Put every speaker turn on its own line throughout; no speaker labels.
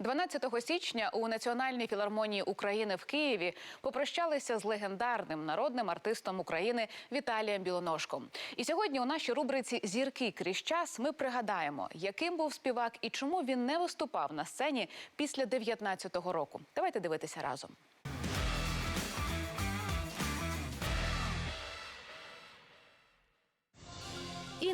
12 січня у Національній філармонії України в Києві попрощалися з легендарним народним артистом України Віталієм Білоножком. І сьогодні у нашій рубриці Зірки крізь час ми пригадаємо, яким був співак і чому він не виступав на сцені після 19-го року. Давайте дивитися разом.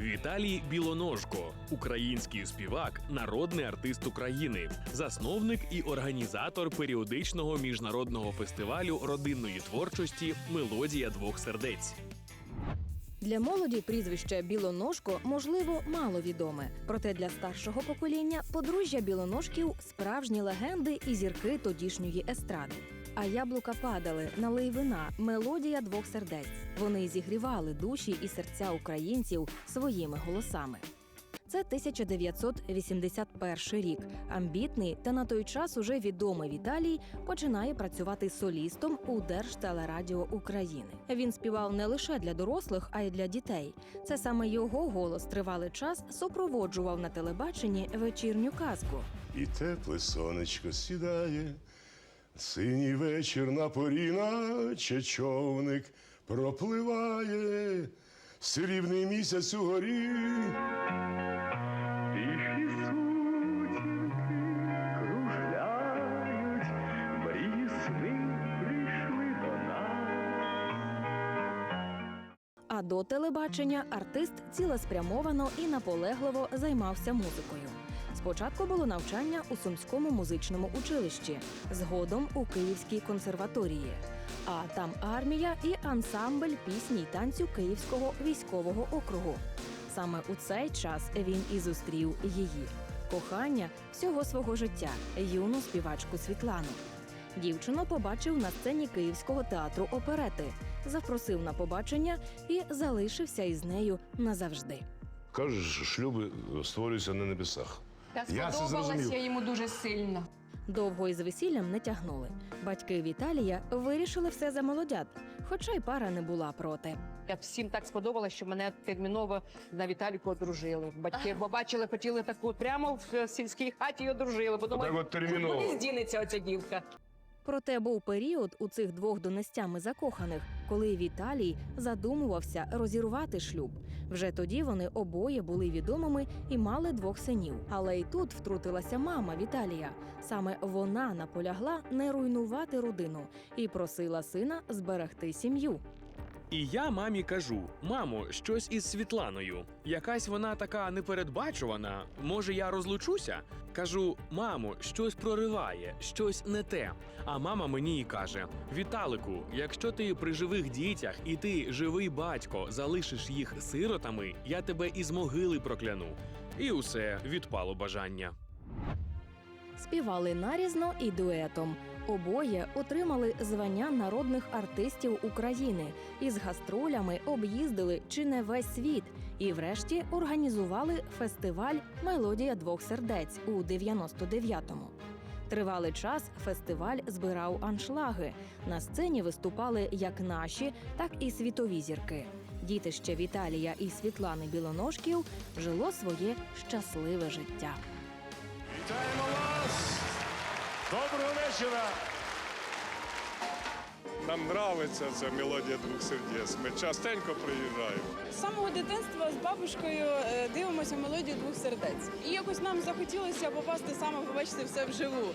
Віталій Білоножко, український співак, народний артист України, засновник і організатор періодичного міжнародного фестивалю родинної творчості Мелодія двох сердець.
Для молоді прізвище Білоножко можливо мало відоме. Проте для старшого покоління подружжя білоножків справжні легенди і зірки тодішньої естради. А яблука падали, налий вина, мелодія двох сердець. Вони зігрівали душі і серця українців своїми голосами. Це 1981 рік. Амбітний та на той час уже відомий Віталій починає працювати солістом у Держтелерадіо України. Він співав не лише для дорослих, а й для дітей. Це саме його голос тривалий час супроводжував на телебаченні вечірню казку.
І тепле сонечко сідає, синій вечір на порі, наче човник пропливає, срібний місяць угорі.
Тихі сутінки кружляють, мрії сни прийшли до нас.
А до телебачення артист цілеспрямовано і наполегливо займався музикою. Спочатку було навчання у Сумському музичному училищі, згодом у Київській консерваторії. А там армія і ансамбль пісні й танцю Київського військового округу. Саме у цей час він і зустрів її кохання всього свого життя, юну співачку Світлану. Дівчину побачив на сцені Київського театру оперети, запросив на побачення і залишився із нею назавжди.
Кажуть, що шлюби створюються на небесах.
Та
Я це
сподобалась
зрозумів.
йому дуже сильно.
Довго із весіллям не тягнули. Батьки Віталія вирішили все за молодят, хоча й пара не була проти.
Я всім так сподобалось, що мене терміново на Віталіку одружили. Батьки побачили, хотіли таку прямо в е, сільській хаті і одружили. Бо думаю,
Так от терміново.
куди здінеться оця дівка.
Проте був період у цих двох донестями закоханих, коли Віталій задумувався розірвати шлюб. Вже тоді вони обоє були відомими і мали двох синів. Але й тут втрутилася мама Віталія. Саме вона наполягла не руйнувати родину і просила сина зберегти сім'ю.
І я мамі кажу: мамо, щось із Світланою. Якась вона така непередбачувана. Може, я розлучуся? Кажу, мамо, щось прориває, щось не те. А мама мені і каже: Віталику, якщо ти при живих дітях і ти живий батько залишиш їх сиротами, я тебе із могили прокляну. І усе відпало бажання.
Співали нарізно і дуетом. Обоє отримали звання народних артистів України і з гастролями об'їздили чи не весь світ. І врешті організували фестиваль Мелодія двох сердець у 99-му. Тривалий час фестиваль збирав аншлаги. На сцені виступали як наші, так і світові зірки. Дітище Віталія і Світлани Білоножків жило своє щасливе життя.
Вітаємо вас! Доброго вечора!
Нам нравиться ця мелодія двох сердець. Ми частенько приїжджаємо.
З самого дитинства з бабушкою е, дивимося мелодію двох сердець. І якось нам захотілося попасти саме побачити все вживу.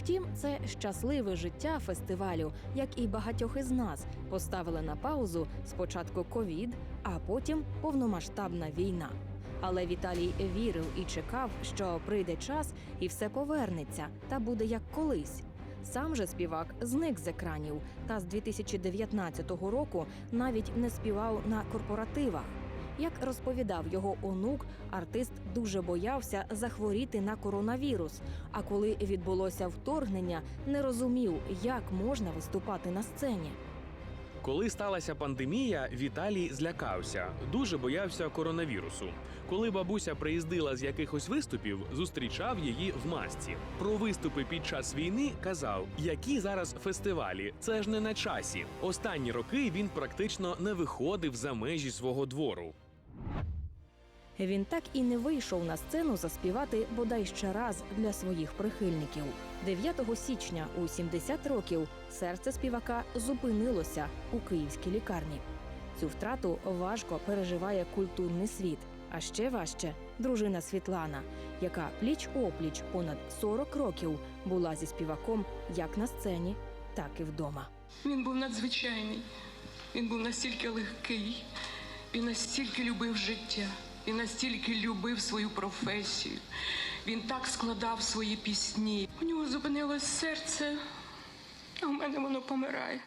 Втім, це щасливе життя фестивалю, як і багатьох із нас, поставили на паузу спочатку ковід, а потім повномасштабна війна. Але Віталій вірив і чекав, що прийде час і все повернеться та буде як колись. Сам же співак зник з екранів та з 2019 року навіть не співав на корпоративах. Як розповідав його онук, артист дуже боявся захворіти на коронавірус. А коли відбулося вторгнення, не розумів, як можна виступати на сцені.
Коли сталася пандемія, Віталій злякався, дуже боявся коронавірусу. Коли бабуся приїздила з якихось виступів, зустрічав її в масці. Про виступи під час війни казав, які зараз фестивалі, це ж не на часі. Останні роки він практично не виходив за межі свого двору.
Він так і не вийшов на сцену заспівати бодай ще раз для своїх прихильників. 9 січня у 70 років серце співака зупинилося у київській лікарні. Цю втрату важко переживає культурний світ. А ще важче дружина Світлана, яка пліч опліч понад 40 років була зі співаком як на сцені, так і вдома.
Він був надзвичайний. Він був настільки легкий, він настільки любив життя, він настільки любив свою професію. Він так складав свої пісні. У нього зупинилось серце, а у мене воно помирає.